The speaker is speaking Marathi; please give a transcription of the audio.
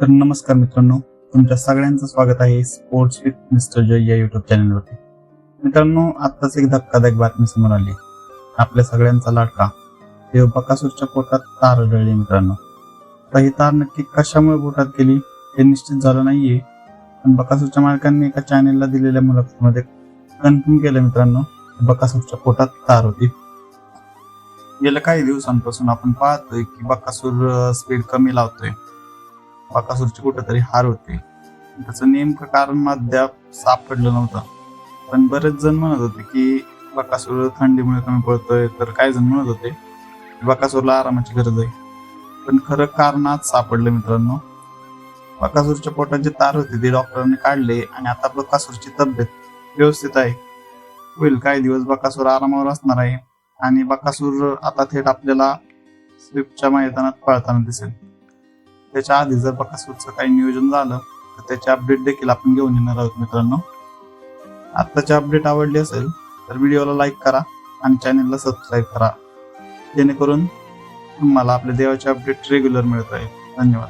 तर नमस्कार मित्रांनो तुमच्या सगळ्यांचं स्वागत आहे स्पोर्ट्स विथ मिस्टर जय या युट्यूब चॅनलवरती मित्रांनो आत्ताच एक धक्कादायक बातमी समोर आली. आपल्या सगळ्यांचा लाडका देव बकासूरच्या पोटात तार आढळली मित्रांनो. आता ही तार नक्की कशामुळे पोटात गेली हे निश्चित झालं नाहीये. पण बकासूरच्या मालकांनी एका चॅनेलला दिलेल्या मुलाखतीमध्ये कन्फर्म केलं मित्रांनो बकासूरच्या पोटात तार होती. गेल्या काही दिवसांपासून आपण पाहतोय की बकासूर स्पीड कमी लावतोय. बकासूरची कुठेतरी हार होते. त्याचं नेमकं कारण अद्याप सापडलं नव्हतं. पण बरेच जण म्हणत होते की बकासूर थंडीमुळे कमी पडतोय तर काही जण म्हणत होते बकासूरला आरामाची गरज आहे. पण खरं कारण आज सापडलं मित्रांनो. बकासूरच्या पोटात जे तार होते ते डॉक्टरांनी काढले आणि आता बकासूरची तब्येत व्यवस्थित आहे. होईल काही दिवस बकासूर आरामावर असणार आहे आणि बकासूर आता थेट आपल्याला स्विफ्टच्या मैदानात पळताना दिसेल. त्याच्या आधी जर बकासूरचं काही नियोजन झालं तर त्याचे अपडेट देखील आपण घेऊन येणार आहोत मित्रांनो. आत्ताची अपडेट आवडली असेल तर व्हिडिओला लाईक करा आणि चॅनलला सबस्क्राईब करा. जेणेकरून तुम्हाला आपल्या देवाचे अपडेट रेग्युलर मिळत राहील. धन्यवाद.